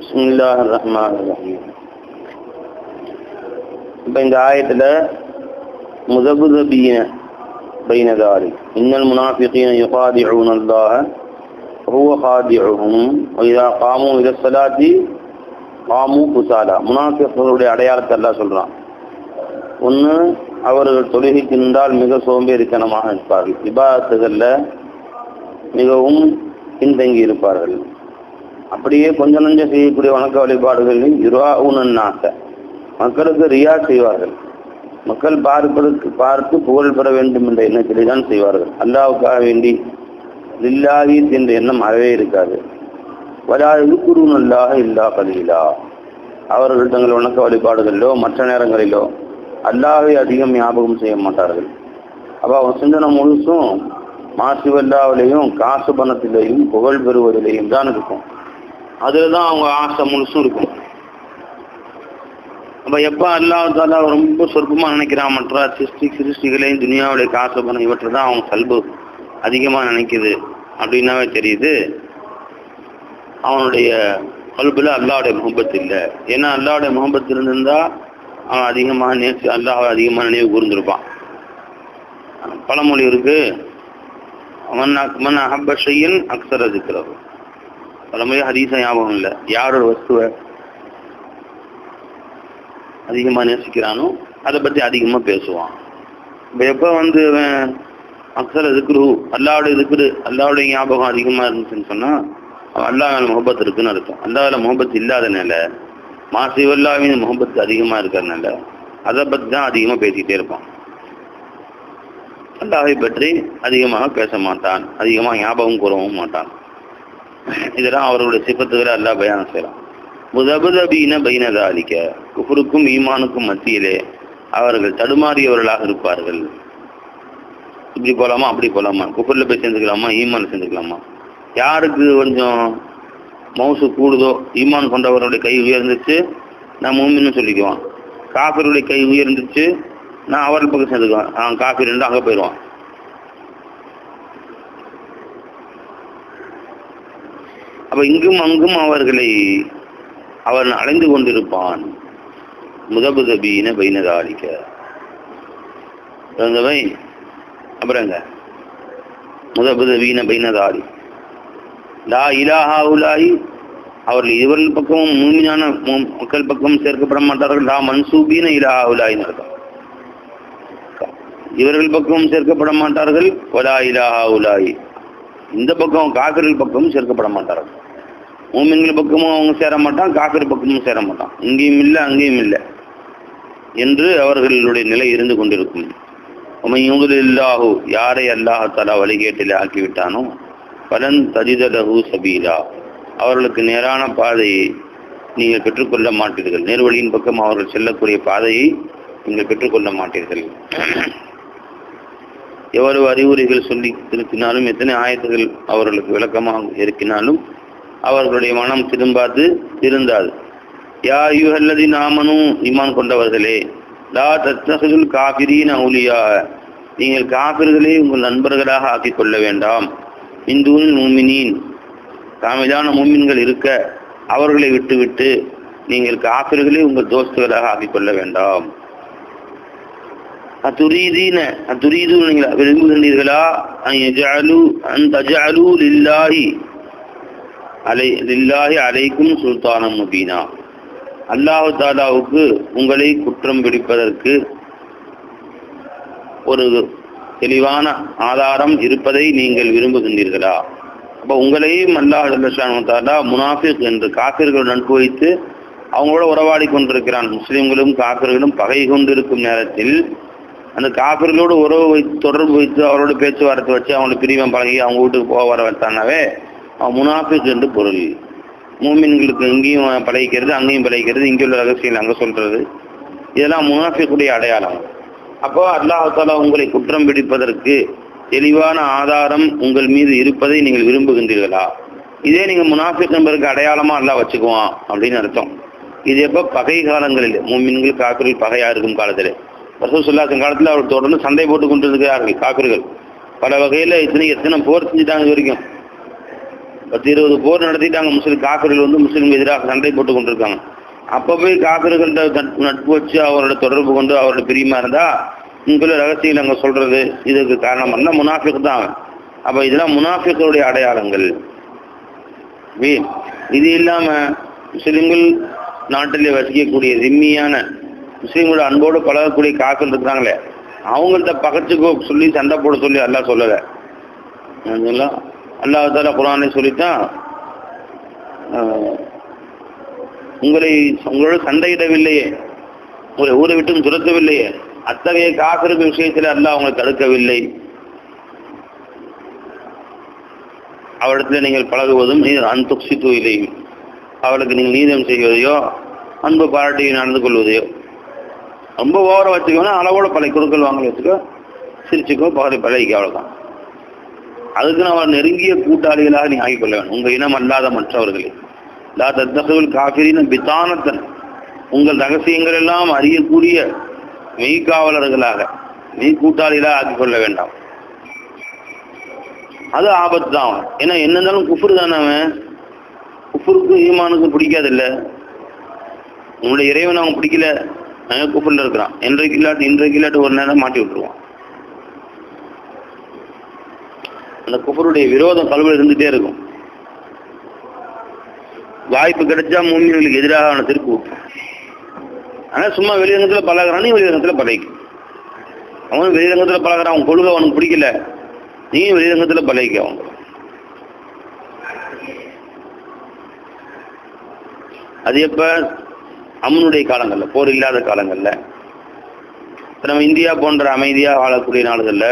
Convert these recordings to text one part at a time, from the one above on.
بسم الله الرحمن الرحيم இப்போ இந்த ஆயத்தில் முதபுதபீன بين ذلك إن المنافقين يخادعون الله وهو خادعهم وإذا قاموا إلى الصلاة قاموا كسالى முனாஃபிகளுடைய அடையாளத்தை எல்லாம் சொல்றான் ஒன்று அவர்கள் தொழுகைக்கு நின்றால் மிக சோம்பேறித்தனமாக இருப்பார்கள் விபாதத்துகளில் மிகவும் பின்தங்கி இருப்பார்கள் அப்படியே கொஞ்சம் நஞ்சம் செய்யக்கூடிய வணக்க வழிபாடுகளில் இருவா உணன்னாச மக்களுக்கு ரியா செய்வார்கள். மக்கள் பார்ப்பதற்கு பார்த்து புகழ் பெற வேண்டும் என்ற எண்ணத்திலே தான் செய்வார்கள். அல்லாவுக்காக வேண்டி லில்லாஹி என்ற எண்ணம் அறவே இருக்காது. வலா குரு நல்லாக இல்லா கலீலா. அவர்கள் தங்கள் வணக்க வழிபாடுகளிலோ மற்ற நேரங்களிலோ அல்லாவை அதிகம் ஞாபகம் செய்ய மாட்டார்கள். அப்போ அவன் சிந்தனை முழுசும் மாசுவல்லாவிலையும் காசு பணத்திலையும் புகழ் பெறுவதிலையும் தான் இருக்கும். அதில் தான் அவங்க ஆசை முழுசும் இருக்கும். அப்போ எப்போ அல்லாஹால ரொம்ப சொற்பமாக நினைக்கிறான் மற்ற சிருஷ்டி சிருஷ்டிகளையும் துனியாவுடைய காசை பண்ண இவற்றை தான் அவங்க கல்பு அதிகமாக நினைக்குது அப்படின்னாவே தெரியுது. அவனுடைய கல்புல அல்லாவுடைய முகப்பத்து இல்லை. ஏன்னா அல்லாவுடைய முகப்பத்து இருந்திருந்தா அவன் அதிகமாக நேற்று அல்லாஹ் அதிகமாக நினைவு கூர்ந்திருப்பான். பழமொழி இருக்கு மன் மன் அஹப்ப ஷையன் அக்சர இருக்கிறது பழமொழி ஹதீச ஞாபகம் இல்லை. யாரோட வஸ்துவை அதிகமாக நேசிக்கிறானோ அதை பற்றி அதிகமாக பேசுவான். இப்போ எப்போ வந்து அவன் அக்சர இருக்கிறு அல்லாவுடைய இருக்குது அல்லாவுடைய ஞாபகம் அதிகமாக இருந்துச்சுன்னு சொன்னால் அவன் அல்லா மேலே முகப்பத் இருக்குன்னு அர்த்தம். அல்லாவில் முகப்பத் இல்லாதனால மாசிவல்லாவின் முகப்பத் அதிகமாக இருக்கிறதுனால அதை பற்றி தான் அதிகமாக பேசிக்கிட்டே இருப்பான். அல்லாவை பற்றி அதிகமாக பேச மாட்டான். அதிகமாக ஞாபகம் கூறவும் மாட்டான். இதெல்லாம் அவர்களுடைய சிப்பத்துகளை எல்லாம் பயானம் செய்யலாம் முதபுதபீன பைனதாலிக்க குஃபுருக்கும் ஈமானுக்கும் மத்தியிலே அவர்கள் தடுமாறியவர்களாக இருப்பார்கள். இப்படி போலாமா? அப்படி போகலாமா குஃபரில் போய் சேர்ந்துக்கலாமா? ஈமான் சேர்ந்துக்கலாமா? யாருக்கு கொஞ்சம் மவுசு கூடுதோ ஈமான் கொண்டவர்களுடைய கை உயர்ந்துச்சு நான் மூமின்னு சொல்லிக்குவான். காஃபிருடைய கை உயர்ந்துச்சு நான் அவர்கள் பக்கம் சேர்ந்துக்குவேன். அவன் காஃபி ரெண்டு அங்கே போயிடுவான். அப்ப இங்கும் அங்கும் அவர்களை அவன் அலைந்து கொண்டிருப்பான். முதபுதபீன பைனதாளிக்க வை அப்புறங்க. முதபுதபீன பைனதாளி லா இலாஹா உலாயி அவர்கள் இவர்கள் பக்கமும் மூமியான மக்கள் பக்கம் சேர்க்கப்பட மாட்டார்கள். லா மன்சூபீன இலாஹா உலாயின்னு அர்த்தம். இவர்கள் பக்கமும் சேர்க்கப்பட மாட்டார்கள். ஒலா இலாஹா உலாயி இந்த பக்கம் காக்கர்கள் பக்கமும் சேர்க்கப்பட மாட்டார்கள். மூமின்கள் பக்கமும் அவங்க சேர மாட்டான் காக்கர் பக்கமும் சேர மாட்டான். இங்கேயும் இல்லை அங்கேயும் இல்லை என்று அவர்களுடைய நிலை இருந்து கொண்டிருக்கும். இல்லாஹு யாரை அல்லாஹாலா வழிகேட்டில் ஆக்கிவிட்டானோ பலன் தஜிதலஹு சபீலா. அவர்களுக்கு நேரான பாதையை நீங்கள் பெற்றுக்கொள்ள மாட்டீர்கள். நேர்வழியின் பக்கம் அவர்கள் செல்லக்கூடிய பாதையை நீங்கள் பெற்றுக்கொள்ள மாட்டீர்கள். எவ்வளவு அறிவுரைகள் சொல்லி திருத்தினாலும் எத்தனை ஆயத்துகள் அவர்களுக்கு விளக்கமாக இருக்கினாலும் அவர்களுடைய மனம் திரும்பாது திருந்தாது யா யுஹல்லதி நாமனும் இமான் கொண்டவர்களே லா தத்தகுல் காபிரீன் அவுலியா நீங்கள் காபிர்களே உங்கள் நண்பர்களாக ஆக்கிக் கொள்ள வேண்டாம். இந்துவின் மூமினின். காமிலான மூமின்கள் இருக்க அவர்களை விட்டுவிட்டு நீங்கள் காபிர்களே உங்கள் தோஸ்துகளாக ஆக்கிக் கொள்ள வேண்டாம். அத்துரீதீன அத்துரீது நீங்கள் விரும்புகின்றீர்களா? அந்த அஜாலு இல்லாஹி அலை லில்லாஹி அலைக்கும் சுல்தானம் முபீனா. அல்லாஹு தாலாவுக்கு உங்களை குற்றம் பிடிப்பதற்கு ஒரு தெளிவான ஆதாரம் இருப்பதை நீங்கள் விரும்புகின்றீர்களா? அப்போ உங்களையும் அல்லாஹ் தாலா முனாஃபிக் என்று காப்பிர்கள் நட்பு வைத்து அவங்களோட உறவாடி கொண்டிருக்கிறான். முஸ்லீம்களும் காப்பிர்களும் பகை கொண்டிருக்கும் நேரத்தில் அந்த காப்பிர்களோடு உறவு வைத்து தொடர்பு வைத்து அவரோட பேச்சுவார்த்தை வச்சு அவங்களை பிரிவம் பழகி அவங்க வீட்டுக்கு போக வர வைத்தானாவே முனாஃபிக் என்று பொருள். மூமின்களுக்கு இங்கேயும் பழகிக்கிறது அங்கேயும் பழகிக்கிறது இங்கே உள்ள ரகசியம் அங்கே சொல்கிறது இதெல்லாம் முனாஃபிக்குடைய அடையாளம். அப்போ அல்லாஹாலா உங்களை குற்றம் பிடிப்பதற்கு தெளிவான ஆதாரம் உங்கள் மீது இருப்பதை நீங்கள் விரும்புகின்றீர்களா? இதே நீங்கள் முனாஃபிக் நம்பருக்கு அடையாளமாக எல்லாம் வச்சுக்குவான் அப்படின்னு அர்த்தம். இது எப்போ? பகை காலங்களில். மூமின்கள் காப்பிர்கள் பகையாக இருக்கும் காலத்தில். ரசூல் சொல்லாசன் காலத்தில் அவர் தொடர்ந்து சண்டை போட்டு கொண்டிருக்கிறார்கள் காக்குறுகள் பல வகையில் இத்தனை எத்தனை போர் செஞ்சுட்டாங்க இது வரைக்கும். பத்து இருபது போர் நடத்திட்டாங்க. முஸ்லீம் காக்கர்கள் வந்து முஸ்லீம் எதிராக சண்டை போட்டு கொண்டிருக்காங்க. அப்போ போய் காஃபிர்கள்ட்ட நட்பு- நட்பு வச்சு அவரோட தொடர்பு கொண்டு அவரோட பிரியமா இருந்தா உங்களை ரகசியம் நாங்கள் சொல்றது இதுக்கு காரணம் என்ன? முனாஃபிக் தான். அவன். இதெல்லாம் முனாஃபிக்களுடைய அடையாளங்கள். இது இல்லாம முஸ்லீம்கள் நாட்டிலே வசிக்கக்கூடிய திம்மியான முஸ்லீம்களோட அன்போடு பழகக்கூடிய காக்கள் இருக்கிறாங்களே அவங்கள்ட்ட பகச்சுக்கோ சொல்லி சண்டை போட சொல்லி எல்லாம் சொல்லலை. அல்லாஹ் தாலா குரானே சொல்லித்தான் உங்களை உங்களோட சண்டையிடவில்லையே உங்களை ஊரை விட்டும் துரத்தவில்லையே அத்தகைய காப்பிற்கு விஷயத்தில் அல்லாஹ் அவங்களை தடுக்கவில்லை. அவரிடத்தில் நீங்கள் பழகுவதும் நீ அன்துக்சித்து இல்லை அவளுக்கு நீங்கள் நீதம் செய்வதையோ அன்பு பாராட்டி நடந்து கொள்வதையோ ரொம்ப ஓவரம் வச்சுக்கோன்னா அளவோட பழைய கொடுக்கல் வாங்கல வச்சுக்கோ சிரிச்சுக்கோ பகலை பழகிக்க அவ்வளோதான் அதுக்கு நான் நெருங்கிய கூட்டாளிகளாக நீ ஆகிக்கொள்ள வேண்டும். உங்கள் இனம் அல்லாத மற்றவர்களே. லா தத்தகவில் காஃபிரின பித்தானத்தன். உங்கள் ரகசியங்கள் எல்லாம் அறியக்கூடிய மெய்காவலர்களாக மெய் கூட்டாளிகளாக ஆக்கிக் கொள்ள வேண்டாம். அது ஆபத்து தான் அவன். ஏன்னா என்ன இருந்தாலும் குஃபுரு தானே அவன். குஃபுருக்கு ஈமானுக்கு பிடிக்காதில்ல. உங்களுடைய உன்னுடைய இறைவன் அவன் பிடிக்கல. அவன் குஃபுரில் இருக்கிறான். இன்றைக்கு இல்லாட்டி இன்றைக்கு இல்லாட்டி ஒரு நேரம் மாட்டி விட்டுருவான். அந்த குஃபருடைய விரோதம் கல்வியில் இருந்துட்டே இருக்கும். வாய்ப்பு கிடைச்சா மூமியர்களுக்கு எதிராக அவனை திருப்பி விட்டுரும் ஆனா சும்மா வெளிரங்கத்துல பழகிறானே நீ பழகிக்கும் அவனும் வெளிரங்கத்துல பழகிறான் அவன் கொள்கை அவனுக்கு பிடிக்கல. நீயும் வெளிரங்கத்துல பழகிக்க அவங்க அது எப்ப? அம்மனுடைய காலங்களில் போர் இல்லாத காலங்கள்ல. இப்போ நம்ம இந்தியா போன்ற அமைதியா வாழக்கூடிய நாடுகள்ல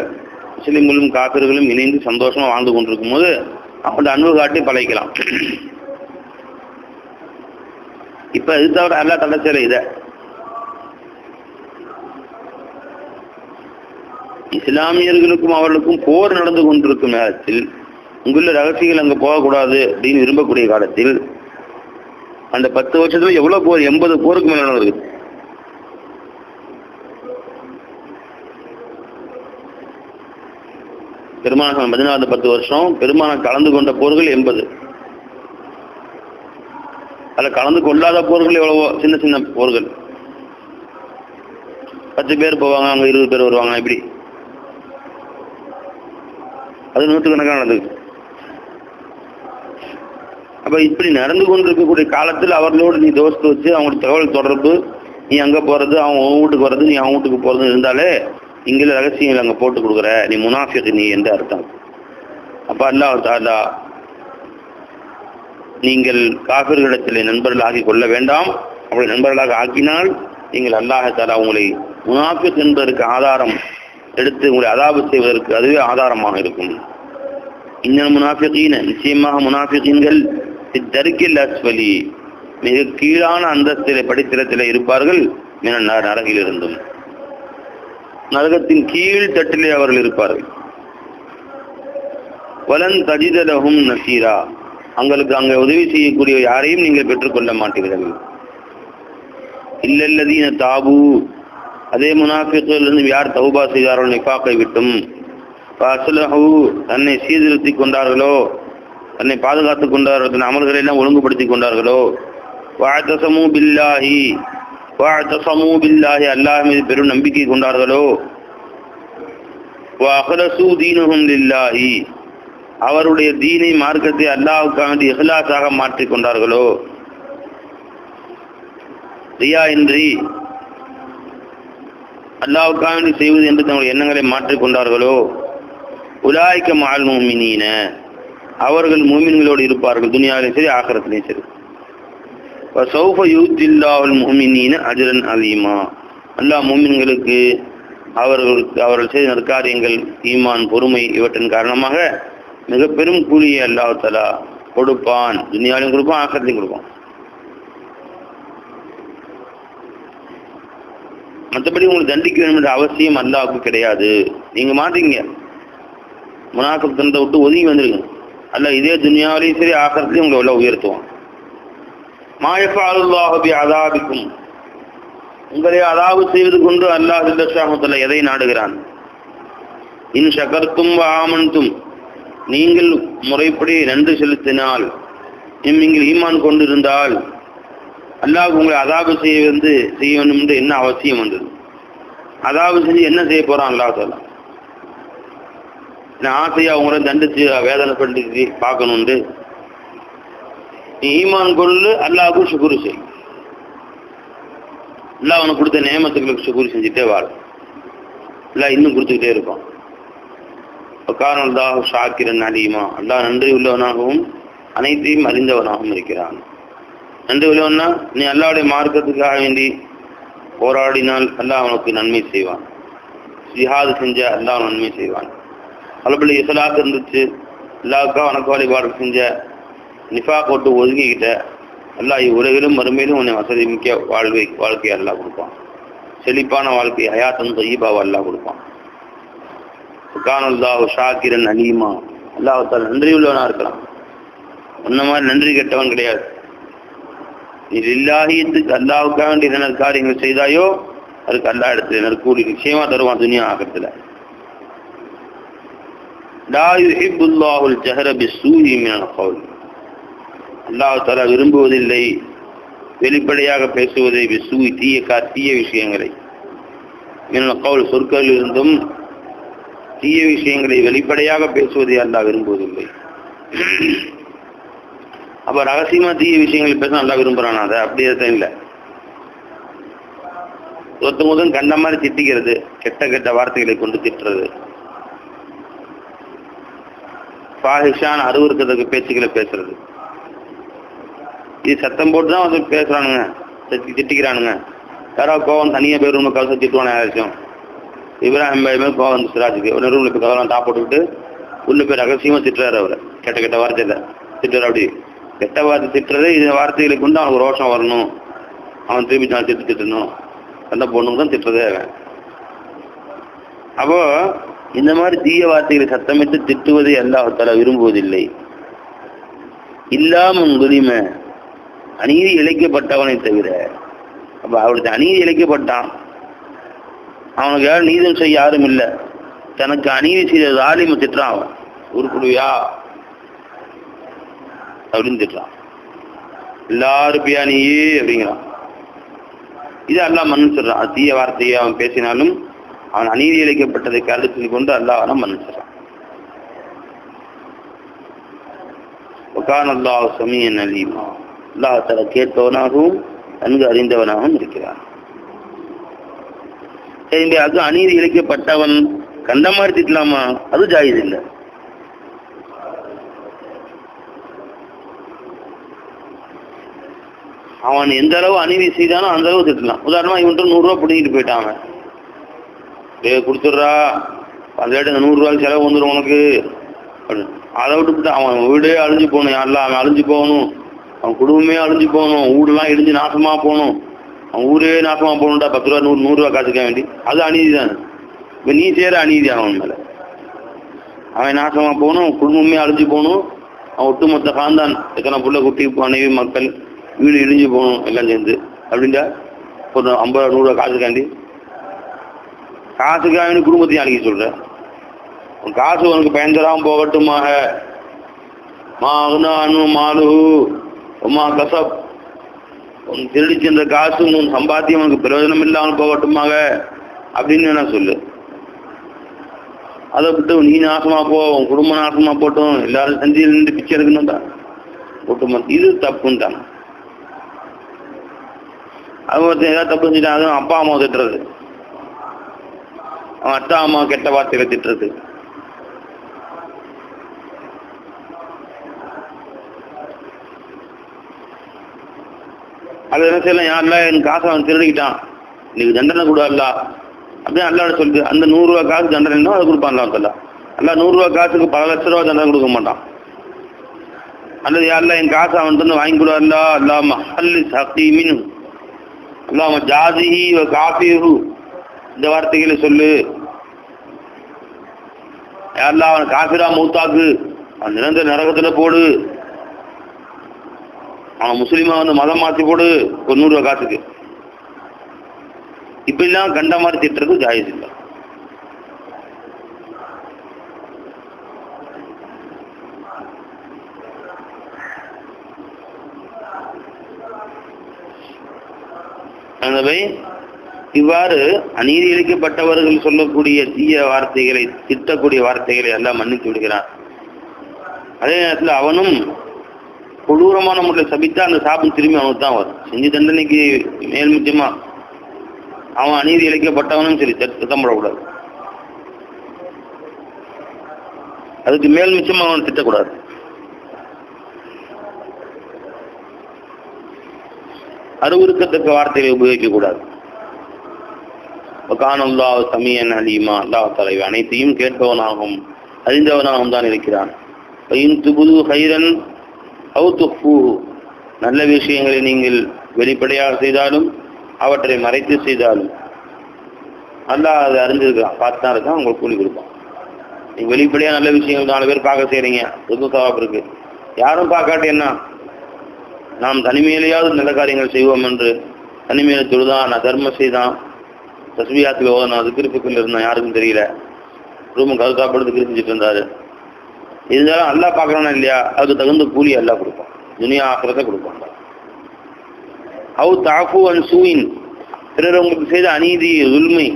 முஸ்லிம்களும் காப்பிர்களும் இணைந்து சந்தோஷமா வாழ்ந்து கொண்டிருக்கும் போது அவங்கள்ட்ட அன்பு காட்டி பழகிக்கலாம். இப்போ இது தவிர எல்லா தடை செய்யல இத. இஸ்லாமியர்களுக்கும் அவர்களுக்கும் போர் நடந்து கொண்டிருக்கும் நேரத்தில் உங்களுள்ள ரகசியங்கள் அங்க போகக்கூடாது அப்படின்னு விரும்பக்கூடிய காலத்தில் அந்த பத்து வருஷத்துல எவ்வளவு போர்? எண்பது போருக்கு மேல நடந்திருக்கு பெருமான பதினாறு பத்து வருஷம் பெருமான கலந்து கொண்ட போர்கள் எண்பது. அதுல கலந்து கொள்ளாத போர்கள் எவ்வளவோ சின்ன சின்ன போர்கள். பத்து பேர் போவாங்க அவங்க இருபது பேர் வருவாங்க இப்படி. அது நூற்றுக்கணக்காக நடந்தது. அப்ப இப்படி நடந்து கொண்டிருக்கக்கூடிய காலத்தில் அவர்களோடு நீ தோஸ்து வச்சு அவங்களுக்கு தகவல் தொடர்பு நீ அங்க போறது அவன் உன் வீட்டுக்கு வர்றது நீ அவன் வீட்டுக்கு போறது இருந்தாலே இங்கே ரகசியங்கள் அங்க போட்டு கொடுக்குற நீ முனாஃபிக் நீ எந்த அர்த்தம். அப்போ அல்லாஹ் தாலா நீங்கள் காபிர்களிடத்திலே நண்பர்கள் ஆக்கி கொள்ள வேண்டாம். அப்படி நண்பர்களாக ஆக்கினால் நீங்கள் அல்லாஹ் தாலா உங்களை முனாஃபிக் என்பதற்கு ஆதாரம் எடுத்து உங்களை அதாபு செய்வதற்கு அதுவே ஆதாரமாக இருக்கும். இன்னும் முனாஃபிகீன நிச்சயமாக முனாஃபிகீன்கள் தருக்கில் அஸ்வலி மிக கீழான அந்தஸ்திலே படித்திரத்திலே இருப்பார்கள். மின ந- நரகிலிருந்தும். நரகத்தின் கீழ் தட்டிலே அவர்கள் இருப்பார்கள். வலன் தஜிதலகும் நசீரா. அவங்களுக்கு அங்கே உதவி செய்யக்கூடிய யாரையும் நீங்கள் பெற்றுக்கொள்ள மாட்டீர்கள். இல்லல்லதீன தாபு. அதே முனாஃபிக்கிலிருந்து யார் தௌபா செய்தார்கள் நிஃபாக்கை விட்டும். தன்னை சீர்திருத்தி கொண்டார்களோ தன்னை பாதுகாத்துக் கொண்டார்கள் தன் அமல்களை எல்லாம் ஒழுங்குபடுத்தி கொண்டார்களோ. வாழ்த்தசமு பில்லாஹி. வாழ்த்தசமு பில்லாஹி அல்லாஹ் மீது பெரும் நம்பிக்கை கொண்டார்களோ வஅഖலசு தீனுஹும் லில்லாஹி அவருடைய தீனை மார்க்கத்தை அல்லாஹ்வுக்காக வேண்டி இஹ்லாஸாக மாற்றிக் கொண்டார்களோ ரியா இன்றி அல்லாஹ்வுக்காக செய்வது என்று தங்களுடைய எண்ணங்களை மாற்றிக் கொண்டார்களோ உலாய்க்க மால் மூமினீன அவர்கள் மூமின்களோடு இருப்பார்கள் துனியாவிலும் சரி ஆகரத்திலையும் சரி சௌஃப யூத்தில்லாவல் மூமினீன அஜரன் அலீமா அல்லாஹ் மோமின்களுக்கு அவர்களுக்கு அவர்கள் செய்த நற்காரியங்கள் ஈமான் பொறுமை இவற்றின் காரணமாக மிக பெரும் கூலியை அல்லாஹலா கொடுப்பான். துனியாலையும் கொடுப்பான் ஆக்கிரத்தையும் கொடுப்பான். மற்றபடி உங்களுக்கு தண்டிக்க வேண்டும் என்ற அவசியம் அல்லாவுக்கு கிடையாது. நீங்கள் மாட்டீங்க முனாக்கத்தனத்தை விட்டு ஒதுங்கி வந்துருங்க. அல்ல இதே துனியாவிலையும் சரி ஆக்கிரத்திலையும் உங்களை உள்ள உயர்த்துவான். மாயஃபாலுல்லாஹபி அதாபிக்கும் உங்களை அதாவு செய்வது கொண்டு அல்லாஹ் ஷாமத்துல எதை நாடுகிறான்? இன் சகர்த்தும் ஆமன்தும். நீங்கள் முறைப்படி நன்றி செலுத்தினால் நீங்கள் ஈமான் கொண்டிருந்தால் அல்லாஹ் உங்களை அதாபு செய்ய வந்து செய்ய வேண்டும் என்று என்ன அவசியம் வந்தது அதாவது செஞ்சு என்ன செய்ய போறான் அல்லாஹ் சொல்லலாம் நான் ஆசையாக உங்களை தண்டிச்சு பண்ணி பார்க்கணுண்டு நீ ஈமான் கொள்ளு அல்லாஹ்வுக்கு சுகுரு செய். அல்லாஹ் அவனுக்கு கொடுத்த நியமத்துகளுக்கு சுகுரு செஞ்சுட்டே வாழும் அல்லாஹ் இன்னும் கொடுத்துக்கிட்டே இருப்பான். காரணம் அல்லாஹ் ஷாக்கிரன் அலிமா. அல்லா நன்றி உள்ளவனாகவும் அனைத்தையும் அறிந்தவனாகவும் இருக்கிறான். நன்றி உள்ளவனா நீ அல்லாவுடைய மார்க்கத்துக்காக வேண்டி போராடினால் அல்லாஹ் அவனுக்கு நன்மை செய்வான். ஜிஹாது செஞ்ச அல்லாஹ் நன்மை செய்வான். அளப்பில் இசலாத்து இருந்துச்சு. அல்லாவுக்கா வணக்க வழிபாடு செஞ்ச நிஃபா போட்டு ஒதுங்கிக்கிட்ட அல்லாஹ் உலகிலும் மறுமையிலும் உன்னை வசதி மிக்க வாழ்வை வாழ்க்கையை அல்லா கொடுப்பான். செழிப்பான வாழ்க்கை ஹயாத்தன் தொய்யபாவை அல்லாஹ் கொடுப்பான். சுகானுல்லாஹ் ஷாக்கிரன் அலீமா. அல்லாஹால நன்றி உள்ளவனா இருக்கலாம். அந்த மாதிரி நன்றி கெட்டவன் கிடையாது. நீ இல்லாஹியத்துக்கு அல்லாவுக்காக வேண்டிய என்ன காரியங்கள் செய்தாயோ அதுக்கு அல்லா இடத்துல நற்கூலி நிச்சயமா தருவான் துணியா ஆக்கத்துல லா யுஹிப்புல்லாஹுல் ஜஹர பிஸ்ஸூஇ மினல் கவுல். அல்லாஹ் விரும்புவதில்லை. வெளிப்படையாக பேசுவதை விசு தீய கா தீய விஷயங்களை. மினல் கவுல் சொற்களில் இருந்தும் தீய விஷயங்களை வெளிப்படையாக பேசுவதை அல்லா விரும்புவதில்லை. அப்ப ரகசியமா தீய விஷயங்கள் பேச நல்லா விரும்புறானா அதை? அப்படியே தான் இல்லை. ஒருத்த முதல் கண்ட மாதிரி திட்டிக்கிறது கெட்ட கெட்ட வார்த்தைகளை கொண்டு திட்டுறது. பாகிஷான் அருவருக்கிறதுக்கு பேச்சுக்களை பேசுறது. இது சத்தம் போட்டு தான் வந்து பேசுகிறானுங்க சத்தி திட்டிக்கிறானுங்க. யாராவது கோவம் தனியாக போய் ரூமில் கதை திட்டுவானே யாராச்சும். இப்ராஹிம் பாய் மேல் கோவம் வந்து சிராஜுக்கு ஒரு ரூமில் போய் கதவெல்லாம் டாப் போட்டுக்கிட்டு உள்ள போய் ரகசியமாக திட்டுறாரு அவர். கெட்ட கெட்ட வார்த்தையில. திட்டுறாரு அப்படி. கெட்ட வார்த்தை திட்டுறது இந்த வார்த்தைகளுக்கு வந்து அவனுக்கு ரோஷம் வரணும். அவன் திரும்பி நான் திட்டு திட்டணும். அந்த பொண்ணுக்கு தான் திட்டுறதே அவன். அப்போ இந்த மாதிரி தீய வார்த்தைகளை சத்தமிட்டு திட்டுவதை அல்லாஹால விரும்புவதில்லை. இல்லாமல் உரிமை அநீதி இழைக்கப்பட்டவனை தவிர அப்ப அவளுக்கு அநீதி இழைக்கப்பட்டான். அவனுக்கு யாரும் நீதம் செய்ய யாரும் இல்லை. தனக்கு அநீதி செய்த தாலிம திட்டுறான் அவன். உருப்பிடுவியா அப்படின்னு திட்டுறான். எல்லாரும் பியா நீயே அப்படிங்கிறான். இது அல்லாஹ் மன்னிச்சிடுறான் தீய வார்த்தையை அவன் பேசினாலும் அவன் அநீதி இழைக்கப்பட்டதை கருத்தில் கொண்டு அல்லாஹ் அவனை மன்னிச்சிடறான் ஒகான் அல்லாஹ் சமீன் அலீமா. அல்லாஹ் தலை கேட்பவனாகவும் நன்கு அறிந்தவனாகவும் இருக்கிறான். சரி அது அநீதி இழைக்கப்பட்டவன் கண்ட மாதிரி திட்டலாமா? அது ஜாயிது இல்லை. அவன் எந்த அளவு அநீதி செய்தானோ அந்த அளவு திட்டலாம். உதாரணமா இவன்ட்டு நூறுரூவா பிடிங்கிட்டு போயிட்டாங்க அவன். டேய் கொடுத்துட்றா. அந்த நூறுரூவாய்க்கு செலவு வந்துடும் உனக்கு. அதை விட்டு அவன் வீடே அழிஞ்சு போகணும். யாரெல்லாம் அவன் அழிஞ்சு போகணும்? அவன் குடும்பமே அழிஞ்சு போகணும். ஊடெல்லாம் இடிஞ்சு நாசமா போகணும். அவன் ஊரே நாசமா போகணும்டா. பத்து ரூபா நூறு நூறுரூவா காசுக்க வேண்டி. அது அநீதி தான். இப்போ நீ செய்கிற அநீதி அவன் மேலே. அவன் நாசமா போகணும் குடும்பமே அழிஞ்சு போகணும். அவன் ஒட்டுமொத்த காந்தான் எத்தனை புள்ள குட்டி மனைவி மக்கள் வீடு இடிஞ்சு போகணும் எல்லாம் சேர்ந்து. அப்படின்டா ஒரு ஐம்பது ரூபா நூறுரூவா காசுக்காண்டி. காசுக்காக வேண்டி குடும்பத்தையும் அழிக்க சொல்ற. காசு உனக்கு பயன் தராமல் போகட்டுமாக. மாலு. உமா கசப். உன் திருடி சென்ற காசு உன் சம்பாத்தியம் உனக்கு பிரயோஜனம் இல்லாமல் போகட்டுமாக அப்படின்னு நான் சொல்லு. அதை விட்டு நீ நாசமா போ உன் குடும்பம் நாசமா போட்டும் எல்லாரும் செஞ்சு நின்று பிச்சை எடுக்கணும் தான் ஒட்டுமொத்த இது தப்புன்னு தான் அது ஒருத்தன் ஏதாவது தப்பு செஞ்சுட்டான் அதுவும் அப்பா அம்மா திட்டுறது. அவன் அத்தா அம்மா கெட்ட வார்த்தையில திட்டுறது. அது என்ன செய்யலாம் யாரில் என் காசை அவன் திருடிக்கிட்டான். இன்னைக்கு தண்டனை கூட அல்ல. அப்படியே அல்லாட சொல்லுது அந்த நூறுரூவா காசு தண்டனைன்னா அது கொடுப்பான் அல்லா அல்ல நூறுரூவா காசுக்கு பல லட்ச ரூபா தண்டனை கொடுக்க மாட்டான். அல்லது யாரில் என் காசை அவன் வந்து வாங்கி கொடு அல்லா. அல்லி சக்தி மீன் அல்லாம ஜாதிஹி வ காஃபிஹு. இந்த வார்த்தைகளை சொல்லு. யாரெல்லாம் அவன் காஃபிரா மூத்தாக்கு. அவன் நிரந்தர நரகத்தில் போடு. அவன் முஸ்லீமா வந்து மதம் மாற்றி போடு ஒரு நூறுரூவா காசுக்கு. இப்படிலாம் கண்ட மாதிரி திட்டுறது ஜாயிஸ் இல்லை. இவ்வாறு அநீதி இழைக்கப்பட்டவர்கள் சொல்லக்கூடிய தீய வார்த்தைகளை திட்டக்கூடிய வார்த்தைகளை எல்லாம் மன்னித்து விடுகிறார் அதே நேரத்தில் அவனும் கொடூரமான முறையில் சபித்தா அந்த சாபம் திரும்பி அவனுக்கு தான் வரும். செஞ்சு தண்டனைக்கு மேல் முக்கியமா அவன் அநீதி இழைக்கப்பட்டவனும் சரி திட்டப்படக்கூடாது அதுக்கு மேல் மிச்சம் அவன் திட்டக்கூடாது. அறிவுறுக்கத்தக்க வார்த்தைகளை உபயோகிக்கக்கூடாது. கூடாது காணல்லா சமியன் அலிமா அல்லா தலைவர் அனைத்தையும் கேட்பவனாகவும் அறிந்தவனாகவும் தான் இருக்கிறான். துபுது ஹைரன் அவு நல்ல விஷயங்களை நீங்கள் வெளிப்படையாக செய்தாலும் அவற்றை மறைத்து செய்தாலும். அல்லாஹ் அதை அறிஞ்சிருக்கிறான் பார்த்து தான் இருக்கான் உங்களுக்கு கூலி கொடுப்பான். நீங்கள் வெளிப்படையாக நல்ல விஷயங்கள் நாலு பேர் பார்க்க செய்கிறீங்க அதுக்கும் சவாப் இருக்கு. யாரும் பார்க்காட்டி என்ன? நாம் தனிமையிலேயாவது நல்ல காரியங்கள் செய்வோம் என்று தனிமையில தொழுதான் நான் தர்மம் செய்தான். தஸ்மியாத்தில் ஓதனா அது கிருப்புக்குள்ள இருந்தான் யாருக்கும் தெரியல. ரூம் கருத்தாப்படுத்து கிருப்பிச்சுட்டு இருந்தாரு. இருந்தாலும் அல்லா பார்க்கறானா இல்லையா? அதுக்கு தகுந்த கூலி அல்லா கொடுப்பான். துனியா ஆக்கிறத கொடுப்பான். அவு தாக்கு அன் சூயின். பிறர் உங்களுக்கு செய்த அநீதி உண்மை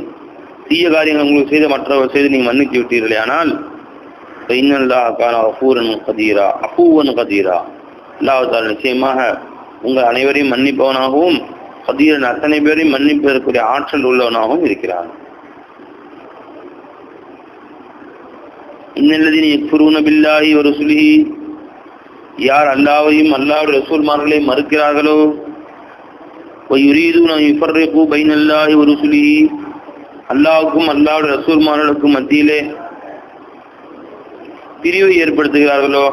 தீய காரியங்கள் உங்களுக்கு செய்த மற்றவர் செய்து நீங்கள் மன்னித்து விட்டீர்களே ஆனால் இன்னல்லா கான அஃபூரன் கதீரா அஃபூவன் கதீரா. அல்லாஹால நிச்சயமாக உங்கள் அனைவரையும் மன்னிப்பவனாகவும் கதீரன் அத்தனை பேரையும் மன்னிப்பதற்குரிய ஆற்றல் உள்ளவனாகவும் இருக்கிறான். இன்னல்லதீன யக்ஃபுரூன பில்லாஹி ஒரு சுலிஹி யார் அல்லாவையும் அல்லாவுடைய ரசூல்மார்களை மறுக்கிறார்களோ? வ யுரீதுன யுஃபர்ரிகு பைனல்லாஹி ஒரு சுலிஹி அல்லாவுக்கும் அல்லாவுடைய ரசூல்மார்களுக்கும் மத்தியிலே பிரிவை ஏற்படுத்துகிறார்களோ?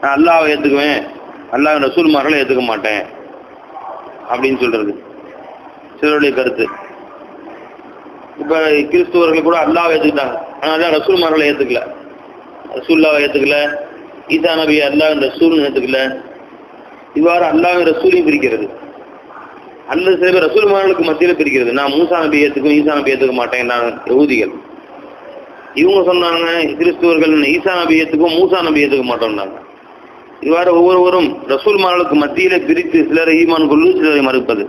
நான் அல்லாவை ஏத்துக்குவேன் அல்லாஹ் ரசூல்மார்களை ஏத்துக்க மாட்டேன். அப்படின்னு சொல்றது. சிலருடைய கருத்து. இப்போ கிறிஸ்துவர்கள் கூட அல்லாஹ் ஏத்துக்கிட்டாங்க. ஆனா ரசூல்மார்களை ஏத்துக்கல. ரசூல்லாவை ஏற்றுக்கல ஈசா நபி அல்லாவின் ரசூல்னு ஏற்றுக்கல இவ்வாறு அல்லாஹ் ரசூலையும் பிரிக்கிறது. அல்லது சில பேர் ரசூல்மார்களுக்கு மத்தியில பிரிக்கிறது. நான் மூசா நபி ஏற்றுக்கும் ஈசா நபி ஏற்றுக்க மாட்டேன் நான் யகுதிகள். இவங்க சொன்னாங்க கிறிஸ்துவர்கள் ஈசா நபி ஏத்துக்கும் மூசா நபி ஏற்றுக்க மாட்டோம்னாங்க. இவ்வாறு ஒவ்வொருவரும் ரசூல்மார்களுக்கு மத்தியில பிரித்து சிலரை ஈமான் கொள்ளும் சிலரை மறுப்பது.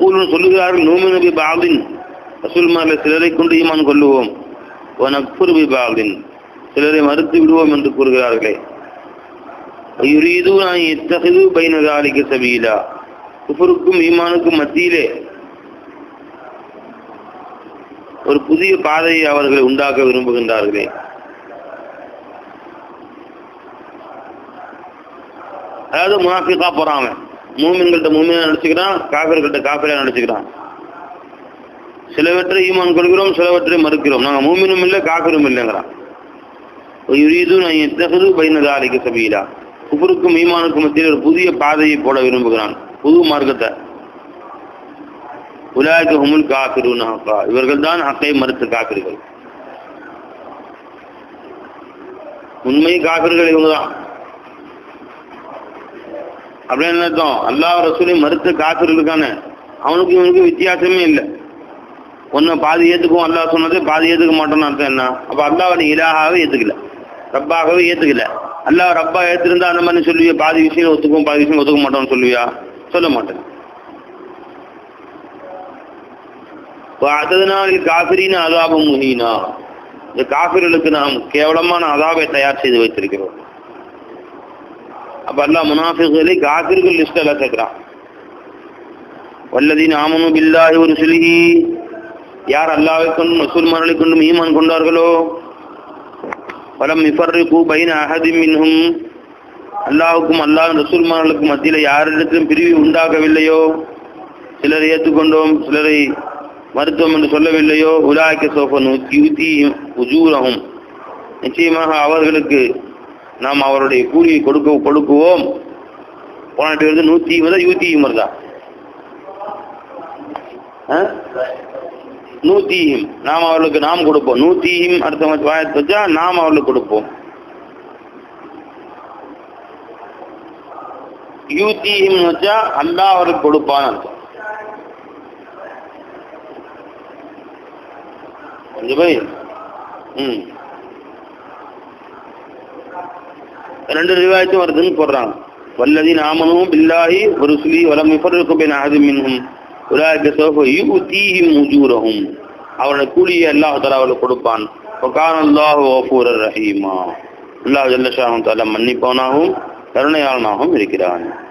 கூலும் சொல்லுகிறார்கள் நூமி நபி பாபின் ரசூல்மார்களை சிலரை கொண்டு ஈமான் கொள்ளுவோம். நக்புர் பாபின் சிலரை மறுத்து விடுவோம் என்று கூறுகிறார்களே. யுரீதுன இத்தகிது பைனகாலிக்க சபீலா. குஃபருக்கும் ஈமானுக்கும் மத்தியிலே ஒரு புதிய பாதையை அவர்கள் உண்டாக்க விரும்புகின்றார்களே. அதாவது முனாஃபிக்கா போறான் மூமின்கிட்ட மூமியா நடிச்சுக்கிறான் காஃபிர்கிட்ட காஃபிரா நடிச்சுக்கிறான். சிலவற்றை ஈமான் கொள்கிறோம் சிலவற்றை மறுக்கிறோம். நாங்கள் மூமினும் இல்லை காக்கரும் இல்லைங்கிறான். யுரீது நான் எத்தகது பைனதாலிக்கு சபீலா. குபருக்கும் ஈமானுக்கும் மத்தியில் ஒரு புதிய பாதையை போட விரும்புகிறான். புது மார்க்கத்தை. உலாய்க்கு ஹுமுல் காஃபிரூன் ஹக்கா. இவர்கள் தான் ஹக்கை மறுத்து காஃபிர்கள் உண்மை காஃபிர்கள் இவங்க தான் அப்படின்னு அர்த்தம்? அல்லாஹ் ரசூலை மறுத்து காஃபிர்களுக்கான அவனுக்கு இவனுக்கு வித்தியாசமே இல்லை. ஒன்று பாதி ஏற்றுக்கும் அல்லாஹ் சொன்னது பாதி ஏற்றுக்க மாட்டோம்னு அர்த்தம் என்ன? அப்போ அல்லாஹ் நீ இலாகாவே ஏற்றுக்கல ரப்பாகவே ஏற்றுக்கல அல்லாஹ் ரப்பா ஏற்றிருந்தா அந்த மாதிரி சொல்லுவியா? பாதி விஷயம் ஒத்துக்கும் பாதி விஷயம் ஒத்துக்க மாட்டோம்னு சொல்லுவியா? சொல்ல மாட்டேன். அதனால் காபிரின்னு அதாபம் முகினா இந்த காபிர்களுக்கு நாம் கேவலமான அதாபை தயார் செய்து வைத்திருக்கிறோம். அப்ப அல்லா முனாஃபிகளை காபிர்கள் லிஸ்ட் எல்லாம் சேர்க்கிறான். வல்லதீன் ஆமனு பில்லாஹி ஒரு சுலிஹி யார் அல்லாவை கொண்டும் ரசூல்மார்களை கொண்டும் ஈமான் கொண்டார்களோ? பலம் இஃபர்ரிகு பைன அஹதி மின்ஹும். அல்லாஹுக்கும் அல்லாஹ் ரசூல்மார்களுக்கும் மத்தியில் யாரிடத்திலும் பிரிவு உண்டாகவில்லையோ? சிலரை ஏற்றுக்கொண்டோம் சிலரை மருத்துவம் என்று சொல்லவில்லையோ? உலாய்க்க சோஃபன் யூத்தி உஜூரகும் நிச்சயமாக அவர்களுக்கு நாம் அவருடைய கூலியை கொடுக்க கொடுக்குவோம். போனாட்டி வருது நூத்தி வருதா யூத்தி வருதா நூத்தியும். நாம் அவர்களுக்கு நாம் கொடுப்போம். நூத்தியும் அடுத்த வாயத்து வச்சா நாம் அவர்களுக்கு கொடுப்போம். யூத்தியும் வச்சா அல்லா அவருக்கு கொடுப்பான்னு அர்த்தம். கொஞ்சம் போய். ம். ரெண்டு ரிவாயத்தும் வருதுன்னு போடுறாங்க. வல்லதி நாமனும் பில்லாஹி ஒரு சுலி வலம் இஃபருக்கு பின் அஹது மின்ஹும். உலாய்க்க சோஃப யுதீஹிம் உஜூரஹும். அவருடைய கூலியை அல்லாஹ் தஆலா அவளுக்கு கொடுப்பான். வகான அல்லாஹு கஃபூரர் ரஹீமா. அல்லாஹ் ஜல்ல ஷாஹு மன்னிப்பவனாகவும் கருணையாளனாகவும் இருக்கிறான்.